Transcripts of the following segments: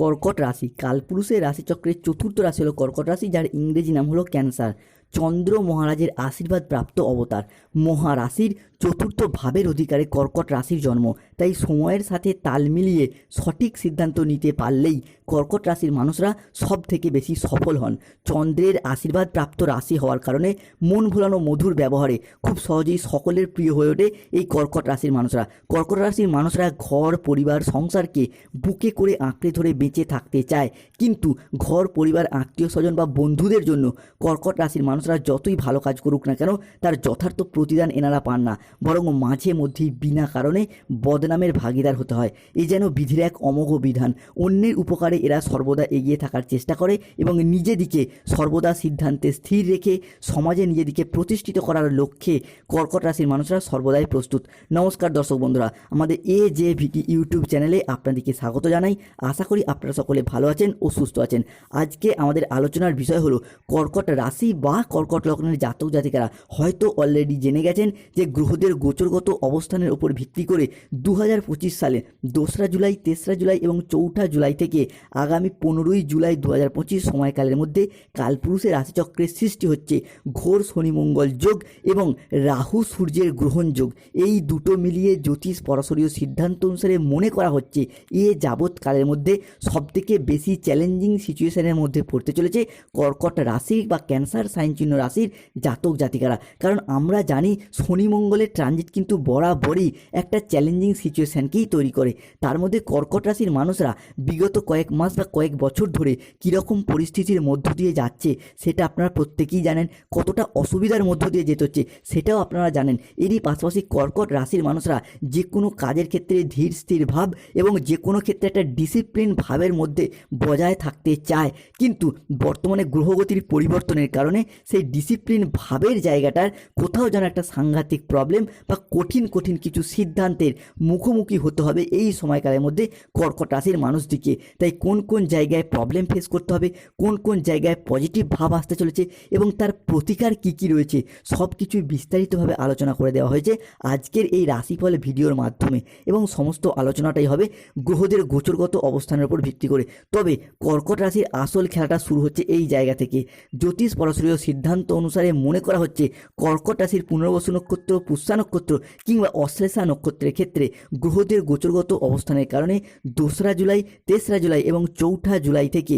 কর্কট রাশি। কালপুরুষের রাশিচক্রের চতুর্থ রাশি হলো কর্কট রাশি যার ইংরেজি নাম হলো ক্যান্সার। চন্দ্র মহারাজের আশীর্বাদ প্রাপ্ত অবতার। মহারাশির চতুর্থ ভাবের অধিকারে কর্কট রাশির জন্ম। তাই সময়ের সাথে তাল মিলিয়ে সঠিক সিদ্ধান্ত নিতে পারলেই কর্কট রাশির মানুষরা সব থেকে বেশি সফল হন। চন্দ্রের আশীর্বাদ প্রাপ্ত রাশি হওয়ার কারণে মন ভোলানো মধুর ব্যবহারে খুব সহজেই সকলের প্রিয় হয়ে ওঠে এই কর্কট রাশির মানুষরা। কর্কট রাশির মানুষরা ঘর, পরিবার, সংসারকে বুকে করে আঁকড়ে ধরে বেঁচে থাকতে চায়। কিন্তু ঘর, পরিবার আত্মীয় স্বজন বা বন্ধুদের জন্য কর্কট রাশির মানুষরা যতই ভালো কাজ করুক না কেন, তার যথার্থ প্রতিদান এনারা পান না। বরং মাঝে মধ্যেই বিনা কারণে বদনামের ভাগিদার হতে হয়। এ যেন বিধির এক অমোঘ বিধান। অন্যের উপকারে এরা সর্বদা এগিয়ে থাকার চেষ্টা করে এবং নিজেদিকে সর্বদা সিদ্ধান্তে স্থির রেখে সমাজে নিজেদিকে প্রতিষ্ঠিত করার লক্ষ্যে কর্কট রাশির মানুষরা সর্বদাই প্রস্তুত। নমস্কার দর্শক বন্ধুরা, আমাদের এ জে ভিটি ইউটিউব চ্যানেলে আপনাদেরকে স্বাগত জানাই। আশা করি আপনারা সকলে ভালো আছেন ও সুস্থ আছেন। আজকে আমাদের আলোচনার বিষয় হলো কর্কট রাশি বা কর্কট লগ্নের জাতক জাতিকারা হয়তো অলরেডি জেনে গেছেন যে গ্রহদের গোচরগত অবস্থানের উপর ভিত্তি করে দু হাজার পঁচিশ সালে দোসরা জুলাই, তেসরা জুলাই এবং চৌঠা জুলাই থেকে আগামী পনেরোই জুলাই দু হাজার পঁচিশ সময়কালের মধ্যে কালপুরুষের রাশিচক্রের সৃষ্টি হচ্ছে ঘোর শনিমঙ্গল যোগ এবং রাহু সূর্যের গ্রহণ যোগ। এই দুটো মিলিয়ে জ্যোতিষ পরাশরীয় সিদ্ধান্ত অনুসারে মনে করা হচ্ছে এ যাবৎকালের মধ্যে সবথেকে বেশি চ্যালেঞ্জিং সিচুয়েশনের মধ্যে পড়তে চলেছে কর্কট রাশি বা ক্যান্সার সাইন চিহ্ন রাশির জাতক জাতিকারা। কারণ আমরা জানি শনি মঙ্গলের ট্রানজিট কিন্তু বরাবরই একটা চ্যালেঞ্জিং সিচুয়েশানকেই তৈরি করে। তার মধ্যে কর্কট রাশির মানুষরা বিগত কয়েক মাস বা কয়েক বছর ধরে কীরকম পরিস্থিতির মধ্য দিয়ে যাচ্ছে, সেটা আপনারা প্রত্যেকেই জানেন। কতটা অসুবিধার মধ্য দিয়ে যেতে হচ্ছে, সেটাও আপনারা জানেন। এরই পাশাপাশি কর্কট রাশির মানুষরা যে কোনো কাজের ক্ষেত্রে ধীর, স্থির ভাব এবং যে কোনো ক্ষেত্রে একটা ডিসিপ্লিন ভাবের মধ্যে বজায় থাকতে চায়। কিন্তু বর্তমানে গ্রহগতির পরিবর্তনের কারণে সেই ডিসিপ্লিন ভাবের জায়গাটার কোথাও যেন একটা সাংঘাতিক প্রবলেম বা কঠিন কঠিন কিছু সিদ্ধান্তের মুখোমুখি হতে হবে এই সময়কালের মধ্যে কর্কট রাশির মানুষটিকে। তাই কোন কোন জায়গায় প্রবলেম ফেস করতে হবে, কোন কোন জায়গায় পজিটিভ ভাব আসতে চলেছে এবং তার প্রতিকার কি কি রয়েছে সব কিছুই বিস্তারিতভাবে আলোচনা করে দেওয়া হয়েছে আজকের এই রাশিফল ভিডিওর মাধ্যমে এবং সমস্ত আলোচনাটাই হবে গ্রহদের গোচরগত অবস্থানের উপর ভিত্তি করে। তবে কর্কট রাশির আসল খেলাটা শুরু হচ্ছে এই জায়গা থেকে। জ্যোতিষ পরাশরীয় সিদ্ধান্ত অনুসারে মনে করা হচ্ছে কর্কট রাশির পুনর্বসু নক্ষত্র, পুষ্যা নক্ষত্র কিংবা অশ্লেষা নক্ষত্রের ক্ষেত্রে গ্রহদের গোচরগত অবস্থানের কারণে দোসরা জুলাই, তেসরা জুলাই এবং চৌঠা জুলাই থেকে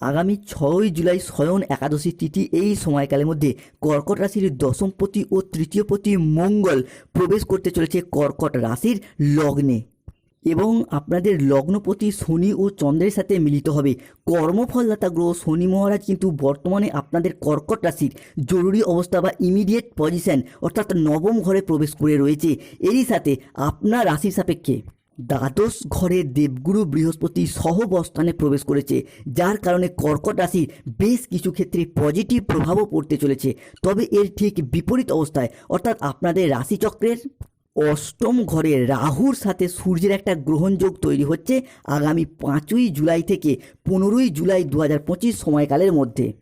আগামী ছয়ই জুলাই স্বয়ন একাদশী তিথি এই সময়কালের মধ্যে কর্কট রাশির দশমপতি ও তৃতীয়পতি মঙ্গল প্রবেশ করতে চলেছে কর্কট রাশির লগ্নে। এবং আপনাদের লগ্নপতি শনি ও চন্দ্রের সাথে মিলিত হবে। কর্মফলদাতা গ্রহ শনি মহারাজ কিন্তু বর্তমানে আপনাদের কর্কট রাশির জরুরি অবস্থা বা ইমিডিয়েট পজিশন অর্থাৎ নবম ঘরে প্রবেশ করে রয়েছে। এরই সাথে আপনার রাশির সাপেক্ষে দ্বাদশ ঘরে দেবগুরু বৃহস্পতি সহবস্থানে প্রবেশ করেছে, যার কারণে কর্কট রাশির বেশ কিছু ক্ষেত্রে পজিটিভ প্রভাবও পড়তে চলেছে। তবে এর ঠিক বিপরীত অবস্থায় অর্থাৎ আপনাদের রাশিচক্রের অষ্টম ঘরে রাহুর সাথে সূর্যের একটা গ্রহণযোগ তৈরি হচ্ছে আগামী পাঁচই জুলাই থেকে পনেরোই জুলাই দু হাজার পঁচিশ সময়কালের মধ্যে।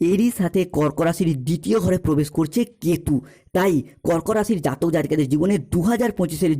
এরই সাথে কর্ক রাশির দ্বিতীয় ঘরে প্রবেশ করছে কেতু। তাই কর্ক রাশির জাতক জাতিকাদের জীবনে দু হাজার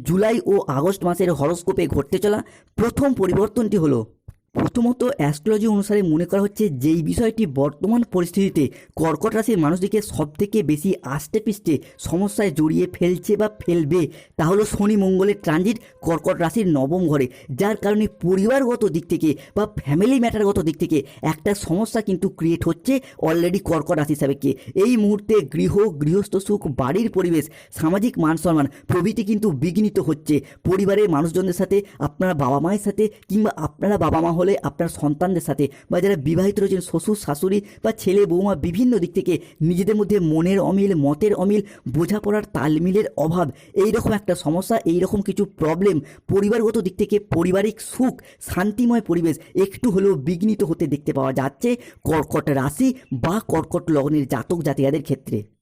জুলাই ও আগস্ট মাসের হরস্কোপে ঘটতে চলা প্রথম পরিবর্তনটি হলো প্রথমত অ্যাস্ট্রোলজি অনুসারে মনে করা হচ্ছে যেই বিষয়টি বর্তমান পরিস্থিতিতে কর্কট রাশির মানুষটিকে সব থেকে বেশি আষ্টে পিষ্টে সমস্যায় জড়িয়ে ফেলছে বা ফেলবে, তা হলো শনি মঙ্গলের ট্রানজিট কর্কট রাশির নবম ঘরে, যার কারণে পরিবারগত দিক থেকে বা ফ্যামিলি ম্যাটারগত দিক থেকে একটা সমস্যা কিন্তু ক্রিয়েট হচ্ছে অলরেডি কর্কট রাশি সাপেক্ষে এই মুহূর্তে গৃহ, গৃহস্থ সুখ, বাড়ির পরিবেশ, সামাজিক মান সম্মান প্রভৃতি কিন্তু বিঘ্নিত হচ্ছে। পরিবারের মানুষজনদের সাথে, আপনার বাবা মায়ের সাথে কিংবা আপনারা বাবা মা হলে আপনার সন্তানদের সাথে বা যারা বিবাহিত রয়েছেন, শ্বশুর, শাশুড়ি বা ছেলে, বৌমা বিভিন্ন দিক থেকে নিজেদের মধ্যে মনের অমিল, মতের অমিল, বোঝাপড়ার তালমিলের অভাব এই রকম একটা সমস্যা এই রকম কিছু প্রবলেম পরিবারগত দিক থেকে পারিবারিক সুখ, শান্তিময় পরিবেশ একটু হলেও বিঘ্নিত হতে দেখতে পাওয়া যাচ্ছে। কর্কট রাশি বা কর্কট লগ্নের জাতক জাতিকাদের ক্ষেত্রে।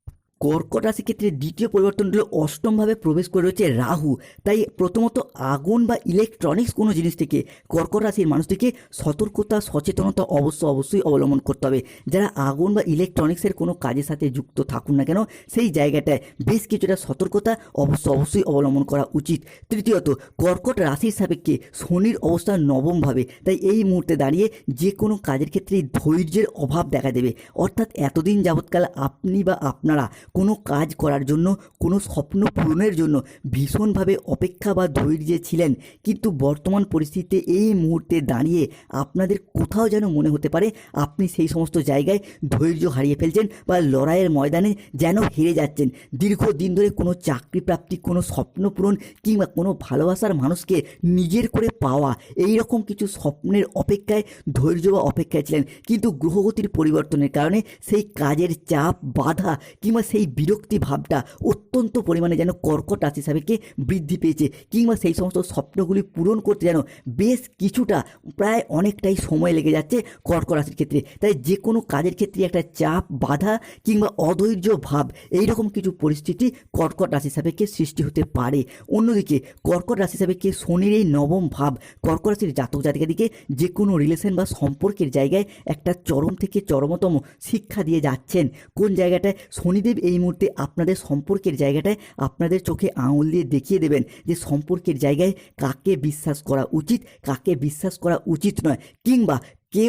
কর্কট রাশির ক্ষেত্রে দ্বিতীয় পরিবর্তন হলো অষ্টমভাবে প্রবেশ করে রয়েছে রাহু। তাই প্রথমত আগুন বা ইলেকট্রনিক্স কোনো জিনিস থেকে কর্কট রাশির মানুষটিকে সতর্কতা, সচেতনতা অবশ্য অবশ্যই অবলম্বন করতে হবে। যারা আগুন বা ইলেকট্রনিক্সের কোনো কাজের সাথে যুক্ত থাকুন না কেন, সেই জায়গাটায় বেশ কিছুটা সতর্কতা অবশ্য অবশ্যই অবলম্বন করা উচিত। তৃতীয়ত, কর্কট রাশির সাপেক্ষে শনির অবস্থা নবমভাবে। তাই এই মুহূর্তে দাঁড়িয়ে যে কোনো কাজের ক্ষেত্রে ধৈর্যের অভাব দেখা দেবে। অর্থাৎ এতদিন যাবৎকাল আপনি বা আপনারা কোনো কাজ করার জন্য, কোনো স্বপ্ন পূরণের জন্য ভীষণভাবে অপেক্ষা বা ধৈর্যে ছিলেন। কিন্তু বর্তমান পরিস্থিতিতে এই মুহূর্তে দাঁড়িয়ে আপনাদের কোথাও যেন মনে হতে পারে, আপনি সেই সমস্ত জায়গায় ধৈর্য হারিয়ে ফেলছেন বা লড়াইয়ের ময়দানে যেন হেরে যাচ্ছেন। দীর্ঘদিন ধরে কোনো চাকরি প্রাপ্তি, কোনো স্বপ্ন পূরণ কিংবা কোনো ভালোবাসার মানুষকে নিজের করে পাওয়া এই রকম কিছু স্বপ্নের অপেক্ষায়, ধৈর্য বা অপেক্ষায় ছিলেন। কিন্তু গ্রহগতির পরিবর্তনের কারণে সেই কাজের চাপ, বাধা কিংবা সেই বিরক্তি ভাবটা অত্যন্ত পরিমাণে যেন কর্কট রাশি সাপেক্ষে বৃদ্ধি পেয়েছে, কিংবা সেই সমস্ত স্বপ্নগুলি পূরণ করতে যেন বেশ কিছুটা প্রায় অনেকটাই সময় লেগে যাচ্ছে কর্কট রাশির ক্ষেত্রে। তাই যে কোনো কাজের ক্ষেত্রে একটা চাপ, বাধা, কিংবা অধৈর্য ভাব এই রকম কিছু পরিস্থিতি কর্কট রাশি সাপেক্ষে সৃষ্টি হতে পারে। অন্যদিকে, কর্কট রাশি সাপেক্ষে শনির এই নবম ভাব, কর্কট রাশির জাতক জাতিকাদিকে যে কোনো রিলেশন বা সম্পর্কের জায়গায় একটা চরম থেকে চরমতম শিক্ষা দিয়ে যাচ্ছেন। কোন জায়গাটায়? শনিদেব এই মুহূর্তে আপনাদের সম্পর্কের জায়গাটায় আপনাদের চোখে আঙুল দিয়ে দেখিয়ে দেবেন যে সম্পর্কের জায়গায় কাকে বিশ্বাস করা উচিত, কাকে বিশ্বাস করা উচিত নয় কিংবা কে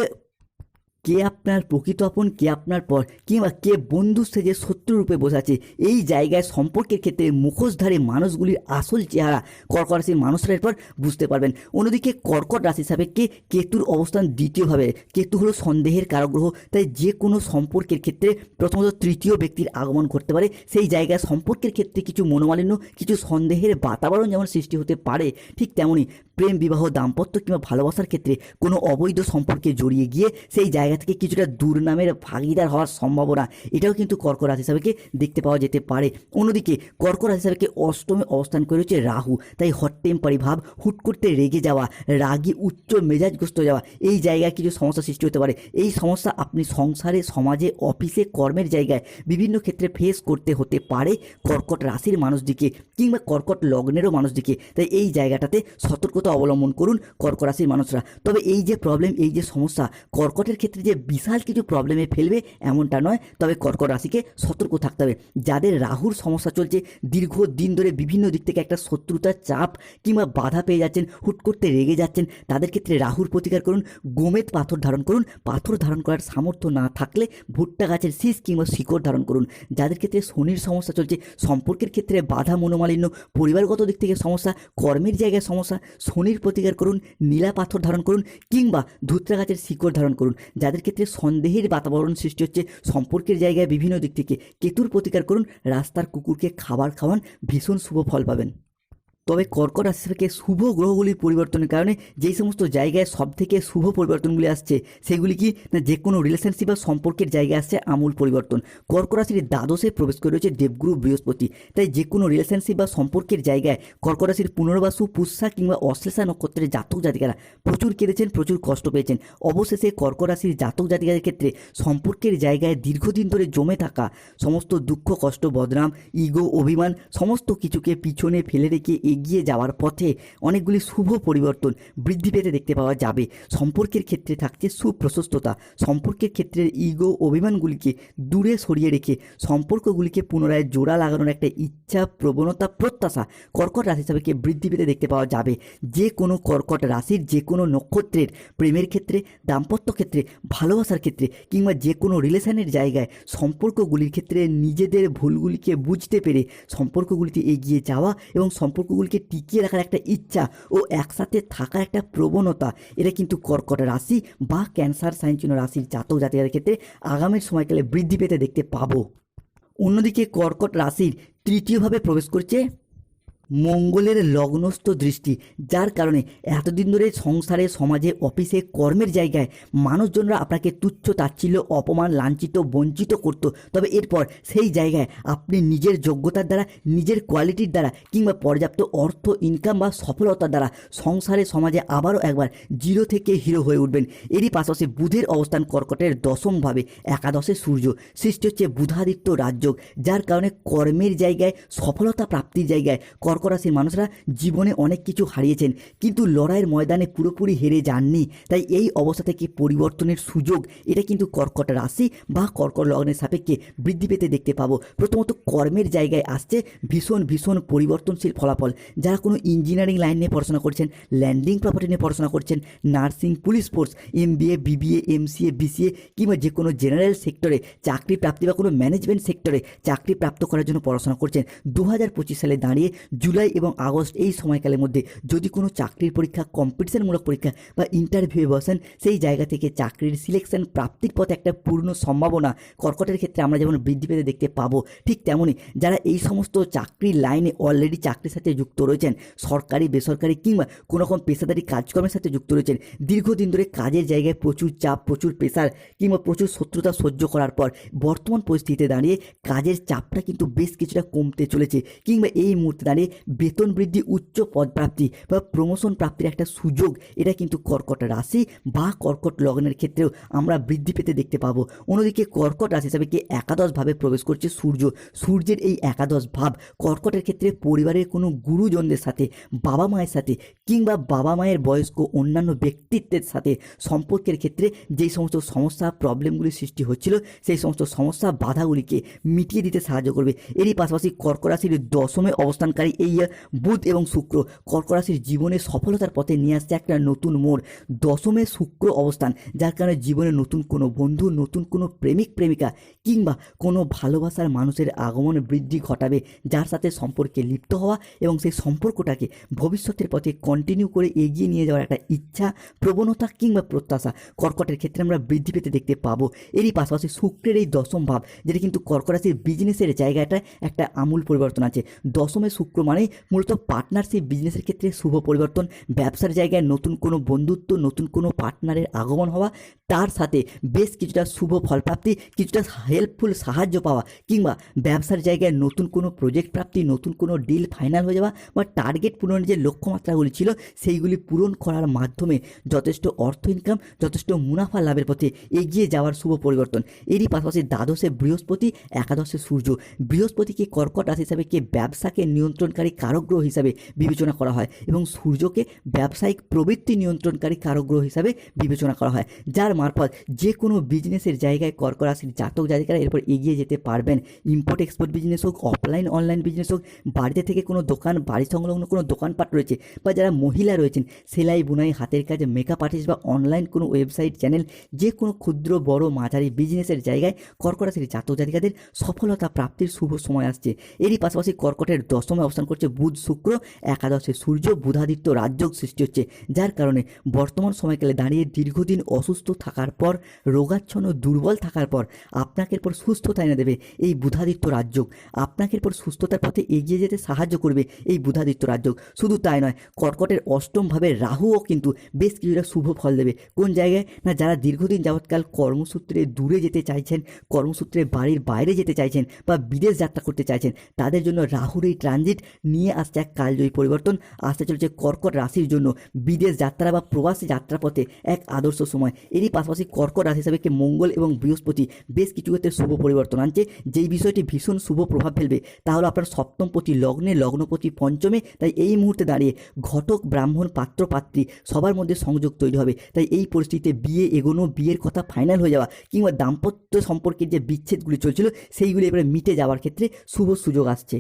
কে আপনার প্রকৃত আপন, কে আপনার পর, কিংবা কে বন্ধু সেজে শত্রু রূপে বসাচ্ছে এই জায়গায় সম্পর্কের ক্ষেত্রে মুখোশধারী মানুষগুলির আসল চেহারা কর্কট রাশির মানুষরা এরপর বুঝতে পারবেন। অন্যদিকে কর্কট রাশি সাপেক্ষে কেতুর অবস্থান দ্বিতীয়ভাবে, কেতু হলো সন্দেহের কারগ্রহ, তাই যে কোনো সম্পর্কের ক্ষেত্রে প্রথমত তৃতীয় ব্যক্তির আগমন করতে পারে। সেই জায়গায় সম্পর্কের ক্ষেত্রে কিছু মনোমালিন্য, কিছু সন্দেহের বাতাবরণ যেমন সৃষ্টি হতে পারে, ঠিক তেমনই প্রেম, বিবাহ, দাম্পত্য কিংবা ভালোবাসার ক্ষেত্রে কোনো অবৈধ সম্পর্কে জড়িয়ে গিয়ে সেই জায়গা থেকে কিছুটা দুর্নামের ভাগিদার হওয়ার সম্ভাবনা, এটাও কিন্তু কর্কট রাশি হিসাবে দেখতে পাওয়া যেতে পারে। অন্যদিকে, কর্কট রাশি হিসাবে অষ্টমে অবস্থান করে রয়েছে রাহু, তাই হট টেম্পারি ভাব, হুট করতে রেগে যাওয়া, রাগী, উচ্চ মেজাজগ্রস্ত যাওয়া, এই জায়গায় কিছু সমস্যা সৃষ্টি হতে পারে। এই সমস্যা আপনি সংসারে, সমাজে, অফিসে, কর্মের জায়গায় বিভিন্ন ক্ষেত্রে ফেস করতে হতে পারে কর্কট রাশির মানুষদিকে কিংবা কর্কট লগ্নেরও মানুষদিকে। তাই এই জায়গাটাতে সতর্কতা অবলম্বন করুন কর্কট রাশির মানুষরা। তবে এই যে প্রবলেম এই যে সমস্যা, কর্কটের ক্ষেত্রে যে বিশাল কিছু প্রবলেমে ফেলবে এমনটা নয়। তবে কর্কট রাশিকে সতর্ক থাকতে হবে। যাদের রাহুর সমস্যা চলছে দীর্ঘ দিন ধরে বিভিন্ন দিক থেকে একটা শত্রুতার চাপ কিংবা বাধা পেয়ে যাচ্ছেন, হুট করতে রেগে যাচ্ছেন, তাদের ক্ষেত্রে রাহুর প্রতিকার করুন। গোমেদ পাথর ধারণ করুন। পাথর ধারণ করার সামর্থ্য না থাকলে ভুট্টা গাছের শীষ কিংবা শিকড় ধারণ করুন। যাদের ক্ষেত্রে শনির সমস্যা চলছে, সম্পর্কের ক্ষেত্রে বাধা মনোমালিন্য, পরিবারগত দিক থেকে সমস্যা, কর্মের জায়গায় সমস্যা শনির প্রতিকার করুন, নীলা পাথর ধারণ করুন, কিংবা ধুত্রা গাছের শিকড় ধারণ করুন। যাদের ক্ষেত্রে সন্দেহের বাতাবরণ সৃষ্টি হচ্ছে, সম্পর্কের জায়গায় বিভিন্ন দিক থেকে কেতুর প্রতিকার করুন, রাস্তার কুকুরকে খাবার খাওয়ান, ভীষণ শুভ ফল পাবেন। তবে কর্কট রাশি থেকে শুভ গ্রহগুলির পরিবর্তনের কারণে যেই সমস্ত জায়গায় সব থেকে শুভ পরিবর্তনগুলি আসছে, সেগুলি কি না যে কোনো রিলেশনশিপ বা সম্পর্কের জায়গায় আসছে আমূল পরিবর্তন? কর্কট রাশির দ্বাদশে প্রবেশ করে রয়েছে দেবগুরু বৃহস্পতি। তাই যে কোনো রিলেশনশিপ বা সম্পর্কের জায়গায় কর্কট রাশির পুনর্বাসু, পুষ্যা কিংবা অশ্লেষা নক্ষত্রের জাতক জাতিকারা প্রচুর কেঁদেছেন প্রচুর কষ্ট পেয়েছেন। অবশেষে কর্কট রাশির জাতক জাতিকাদের ক্ষেত্রে সম্পর্কের জায়গায় দীর্ঘদিন ধরে জমে থাকা সমস্ত দুঃখ, কষ্ট, বদনাম ইগো অভিমান, সমস্ত কিছুকে পিছনে ফেলে রেখে এগিয়ে যাওয়ার পথে অনেকগুলি শুভ পরিবর্তন বৃদ্ধি পেতে দেখতে পাওয়া যাবে। সম্পর্কের ক্ষেত্রে থাকছে সুপ্রশস্ততা। সম্পর্কের ক্ষেত্রে ইগো অভিমানগুলিকে দূরে সরিয়ে রেখে সম্পর্কগুলিকে পুনরায় জোড়া লাগানোর একটা ইচ্ছা, প্রবণতা, প্রত্যাশা কর্কট রাশি হিসাবে বৃদ্ধি পেতে দেখতে পাওয়া যাবে। যে কোনো কর্কট রাশির যে কোনো নক্ষত্রের প্রেমের ক্ষেত্রে, দাম্পত্য ক্ষেত্রে, ভালোবাসার ক্ষেত্রে কিংবা যে কোনো রিলেশনের জায়গায় সম্পর্কগুলির ক্ষেত্রে নিজেদের ভুলগুলিকে বুঝতে পেরে সম্পর্কগুলিতে এগিয়ে যাওয়া এবং সম্পর্কগুলিকে টিকিয়ে রাখার একটা ইচ্ছা ও একসাথে থাকার একটা প্রবণতা। এটা কিন্তু কর্কট রাশি বা ক্যান্সার সাইন চিহ্ন রাশির জাতক জাতিকাদের ক্ষেত্রে আগামীর সময়কালে বৃদ্ধি পেতে দেখতে পাবো। অন্যদিকে কর্কট রাশির তৃতীয়ভাবে প্রবেশ করছে মঙ্গলের লগ্নস্থ দৃষ্টি, যার কারণে এতদিন ধরে সংসারে, সমাজে, অফিসে, কর্মের জায়গায় মানুষজনরা আপনাকে তুচ্ছ, তাচ্ছিল্য, অপমান, লাঞ্ছিত, বঞ্চিত করত। তবে এরপর সেই জায়গায় আপনি নিজের যোগ্যতার দ্বারা, নিজের কোয়ালিটির দ্বারা কিংবা পর্যাপ্ত অর্থ ইনকাম বা সফলতার দ্বারা সংসারে, সমাজে আবারও একবার জিরো থেকে হিরো হয়ে উঠবেন। এরই পাশাপাশি বুধের অবস্থান কর্কটের দশমভাবে, একাদশে সূর্য। সৃষ্টি হচ্ছে বুধাদিত্য রাজযোগ, যার কারণে কর্মের জায়গায়, সফলতা প্রাপ্তির জায়গায় কর্কট রাশির মানুষরা জীবনে অনেক কিছু হারিয়েছেন, কিন্তু লড়াইয়ের ময়দানে পুরোপুরি হেরে যাননি। তাই এই অবস্থা থেকে পরিবর্তনের সুযোগ, এটা কিন্তু কর্কট রাশি বা কর্কট লগ্নের সাপেক্ষে বৃদ্ধি পেতে দেখতে পাবো। প্রথমত কর্মের জায়গায় আসছে ভীষণ ভীষণ পরিবর্তনশীল ফলাফল। যারা কোনো ইঞ্জিনিয়ারিং লাইন নিয়ে পড়াশোনা করছেন, ল্যান্ডিং প্রপার্টি নিয়ে পড়াশোনা করছেন, nursing, police force M BA BBA, MCA, BCA কিংবা যে কোনো জেনারেল সেক্টরে চাকরি প্রাপ্তি বা কোনো ম্যানেজমেন্ট সেক্টরে চাকরি প্রাপ্ত করার জন্য পড়াশোনা করছেন দু হাজার পঁচিশ সালে দাঁড়িয়ে জুলাই এবং আগস্ট এই সময়কালের মধ্যে যদি কোনো চাকরির পরীক্ষা কম্পিটিশনমূলক পরীক্ষা বা ইন্টারভিউয়ে বসেন, সেই জায়গা থেকে চাকরির সিলেকশন প্রাপ্তির পথে একটা পূর্ণ সম্ভাবনা কর্কটের ক্ষেত্রে আমরা যেমন বৃদ্ধি পেতে দেখতে পাবো, ঠিক তেমনই যারা এই সমস্ত চাকরির লাইনে অলরেডি চাকরির সাথে যুক্ত রয়েছেন, সরকারি, বেসরকারি কিংবা কোনো রকম পেশাদারি কাজকর্মের সাথে যুক্ত রয়েছেন, দীর্ঘদিন ধরে কাজের জায়গায় প্রচুর চাপ, প্রচুর প্রেশার কিংবা প্রচুর শত্রুতা সহ্য করার পর বর্তমান পরিস্থিতিতে দাঁড়িয়ে কাজের চাপটা কিন্তু বেশ কিছুটা কমতে চলেছে কিংবা এই মুহূর্তে দাঁড়িয়ে বেতন বৃদ্ধি, উচ্চ পদপ্রাপ্তি বা প্রমোশন প্রাপ্তির একটা সুযোগ, এটা কিন্তু কর্কট রাশি বা কর্কট লগ্নের ক্ষেত্রেও আমরা বৃদ্ধি পেতে দেখতে পাবো। অন্যদিকে কর্কট রাশি হিসাবে কি একাদশভাবে প্রবেশ করছে সূর্য। সূর্যের এই একাদশ ভাব কর্কটের ক্ষেত্রে পরিবারের কোনো গুরুজনদের সাথে, বাবা মায়ের সাথে কিংবা বাবা মায়ের বয়স্ক অন্যান্য ব্যক্তিত্বের সাথে সম্পর্কের ক্ষেত্রে যেই সমস্ত সমস্যা প্রবলেমগুলি সৃষ্টি হচ্ছিল, সেই সমস্ত সমস্যা, বাধাগুলিকে মিটিয়ে দিতে সাহায্য করবে। এরই পাশাপাশি কর্ক রাশির দশমে অবস্থানকারী এই বুধ এবং শুক্র কর্ক রাশির জীবনে সফলতার পথে নিয়ে আসছে একটা নতুন মোড়, দশমে শুক্র অবস্থান, যার কারণে জীবনে নতুন কোনো বন্ধু, নতুন কোনো প্রেমিক, প্রেমিকা কিংবা কোনো ভালোবাসার মানুষের আগমন বৃদ্ধি ঘটাবে, যার সাথে সম্পর্কে লিপ্ত হওয়া এবং সেই সম্পর্কটাকে ভবিষ্যতের পথে কন্টিনিউ করে এগিয়ে নিয়ে যাওয়ার একটা ইচ্ছা, প্রবণতা কিংবা প্রত্যাশা কর্কটের ক্ষেত্রে আমরা বৃদ্ধি পেতে দেখতে পাবো। এরই পাশাপাশি শুক্রের এই দশম ভাব, যেটা কিন্তু কর্কট রাশির বিজনেসের জায়গাটা একটা আমূল পরিবর্তন আছে দশমে শুক্র মানে মূলত পার্টনারশিপ বিজনেসের ক্ষেত্রে শুভ পরিবর্তন, ব্যবসার জায়গায় নতুন কোনো বন্ধুত্ব, নতুন কোনো পার্টনারের আগমন হওয়া, তার সাথে বেশ কিছুটা শুভ ফলপ্রাপ্তি, কিছুটা হেল্পফুল সাহায্য পাওয়া কিংবা ব্যবসার জায়গায় নতুন কোনো প্রজেক্ট প্রাপ্তি, নতুন কোনো ডিল ফাইনাল হয়ে যাওয়া বা টার্গেট পূরণের যে লক্ষ্যমাত্রাগুলি ছিল, সেইগুলি পূরণ করার মাধ্যমে যথেষ্ট অর্থ ইনকাম যথেষ্ট মুনাফা লাভের পথে এগিয়ে যাওয়ার শুভ পরিবর্তন। এরই পাশাপাশি দ্বাদশে বৃহস্পতি, একাদশে সূর্য। বৃহস্পতিকে কর্কট রাশি হিসাবে কে ব্যবসাকে নিয়ন্ত্রণকারী কারগ্রহ হিসাবে বিবেচনা করা হয় এবং সূর্যকে ব্যবসায়িক প্রবৃত্তি নিয়ন্ত্রণকারী কারগ্রহ হিসাবে বিবেচনা করা হয়, যার মারফত যে কোনো বিজনেসের জায়গায় কর্কট রাশির জাতক জাতিকারা এরপর এগিয়ে যেতে পারবেন। ইম্পোর্ট এক্সপোর্ট বিজনেস হোক অফলাইন অনলাইন বিজনেস হোক, বাড়িতে থেকে কোনো দোকান, বাড়ি সংলগ্ন কোনো দোকানপাট রয়েছে বা যারা মহিলা রয়েছেন, সেলাই, বুনাই, হাতের কাজ মেকআপ আর্টিস্ট বা অনলাইন কোনো ওয়েবসাইট চ্যানেল যে কোনো ক্ষুদ্র, বড়, মাঝারি বিজনেসের জায়গায় কর্কট রাশির জাতক জাতিকাদের সফলতা প্রাপ্তির শুভ সময় আসছে। এরই পাশাপাশি কর্কটের দশমে অবস্থান করছে বুধ শুক্র, একাদশে সূর্য, বুধাদিত্য রাজযোগ সৃষ্টি হচ্ছে, যার কারণে বর্তমান সময়কালে দাঁড়িয়ে দীর্ঘদিন অসুস্থ থাকার পর, রোগাচ্ছন্ন, দুর্বল থাকার পর, আপনাকে এরপর সুস্থতা এনে দেবে এই বুধাদিত্য রাজযোগ। আপনাকে এরপর সুস্থতার পথে এগিয়ে যেতে সাহায্য করবে এই বুধাদিত্য রাজযোগ। শুধু তাই নয়, কর্কটের অষ্টমভাবে রাহুও কিন্তু বেশ কিছুটা শুভ ফল দেবে। কোন জায়গায়? না, যারা দীর্ঘদিন যাবৎকাল কর্মসূত্রে দূরে যেতে চাইছেন, কর্মসূত্রে বাড়ির বাইরে যেতে চাইছেন বা বিদেশ যাত্রা করতে চাইছেন, তাদের জন্য রাহুর এই ট্রানজিট নিয়ে আসছে এক কালজয়ী পরিবর্তন। আসতে চলেছে কর্কট রাশির জন্য। বিদেশ যাত্রা বা প্রবাসী যাত্রাপথে এক আদর্শ সময়। এরই পাশাপাশি কর্কট রাশি কে মঙ্গল এবং বৃহস্পতি বেশ কিছু ক্ষেত্রে শুভ পরিবর্তন আনছে। যেই বিষয়টি ভীষণ শুভ প্রভাব ফেলবে তা হলো আপনার সপ্তমপতি লগ্নে লগ্নপতি পঞ্চমে। তাই এই মুহূর্তে দাঁড়িয়ে ঘটক, ব্রাহ্মণ, পাত্র, পাত্রী সবার মধ্যে সংযোগ তৈরি হবে। তাই এই পরিস্থিতিতে বিয়ে এগোনো, বিয়ের কথা ফাইনাল হয়ে যাওয়া কিংবা দাম্পত্য সম্পর্কের যে বিচ্ছেদগুলি চলছিল, সেইগুলি এবারে মিটে যাওয়ার ক্ষেত্রে শুভ সুযোগ আসছে।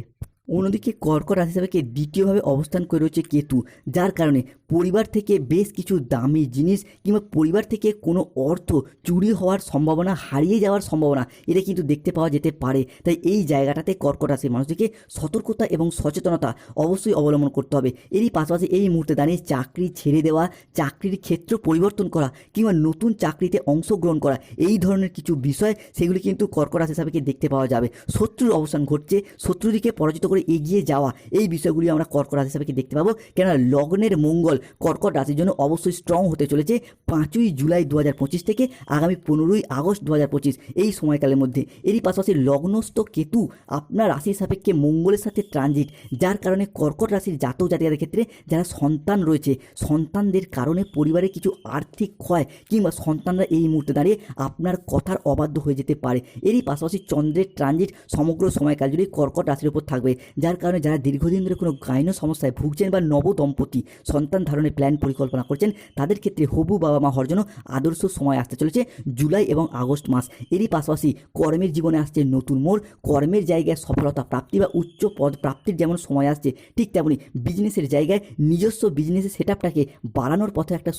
অন্যদিকে কর্কট রাশি হিসাবে দ্বিতীয়ভাবে অবস্থান করে রয়েছে কেতু, যার কারণে পরিবার থেকে বেশ কিছু দামি জিনিস কিংবা পরিবার থেকে কোনো অর্থ চুরি হওয়ার সম্ভাবনা, হারিয়ে যাওয়ার সম্ভাবনা, এটা কিন্তু দেখতে পাওয়া যেতে পারে। তাই এই জায়গাটাতে কর্কট রাশির মানুষদেরকে সতর্কতা এবং সচেতনতা অবশ্যই অবলম্বন করতে হবে। এরই পাশাপাশি এই মুহূর্তে দাঁড়িয়ে চাকরি ছেড়ে দেওয়া, চাকরির ক্ষেত্র পরিবর্তন করা কিংবা নতুন চাকরিতে অংশগ্রহণ করা, এই ধরনের কিছু বিষয়, সেগুলি কিন্তু কর্কট রাশি হিসাবে দেখতে পাওয়া যাবে। শত্রুর অবসান ঘটছে শত্রুদিকে পরাজিত করে এগিয়ে যাওয়া। এই বিষয়গুলি আমরা কর্কট রাশি সাপেক্ষে দেখতে পাবো? কেননা লগ্নের মঙ্গল কর্কট রাশির জন্য অবশ্যই স্ট্রং হতে চলেছে পাঁচই জুলাই দু হাজার পঁচিশ থেকে আগামী পনেরোই আগস্ট দু হাজার পঁচিশ এই সময়কালের মধ্যে। এরই পাশাপাশি লগ্নস্থ কেতু আপনার রাশির সাপেক্ষে মঙ্গলের সাথে ট্রানজিট যার কারণে কর্কট রাশির জাতক জাতিকাদের ক্ষেত্রে যারা সন্তান রয়েছে, সন্তানদের কারণে পরিবারে কিছু আর্থিক ক্ষয় কিংবা সন্তানরা এই মুহূর্তে দাঁড়িয়ে আপনার কথার অবাধ্য হয়ে যেতে পারে। এরই পাশাপাশি চন্দ্রের ট্রানজিট সমগ্র সময়কাল জুড়ে কর্কট রাশির উপর থাকবে। যার কারণে যারা দীর্ঘদিন ধরে কোনো গাইন সমস্যায় ভুগছেন বা নব দম্পতি সন্তান ধারণের প্ল্যান পরিকল্পনা করছেন, তাদের ক্ষেত্রে হবু বাবা মা হওয়ার জন্য আদর্শ সময় আসতে চলেছে জুলাই এবং আগস্ট মাস। এরই পাশাপাশি কর্মের জীবনে আসছে নতুন মোড়, কর্মের জায়গায় সফলতা প্রাপ্তি বা উচ্চ পদ প্রাপ্তির যেমন সময় আসছে, ঠিক তেমনি বিজনেসের জায়গায় নিজস্ব বিজনেসের সেটআপটাকে বাড়ানোর পথে একটা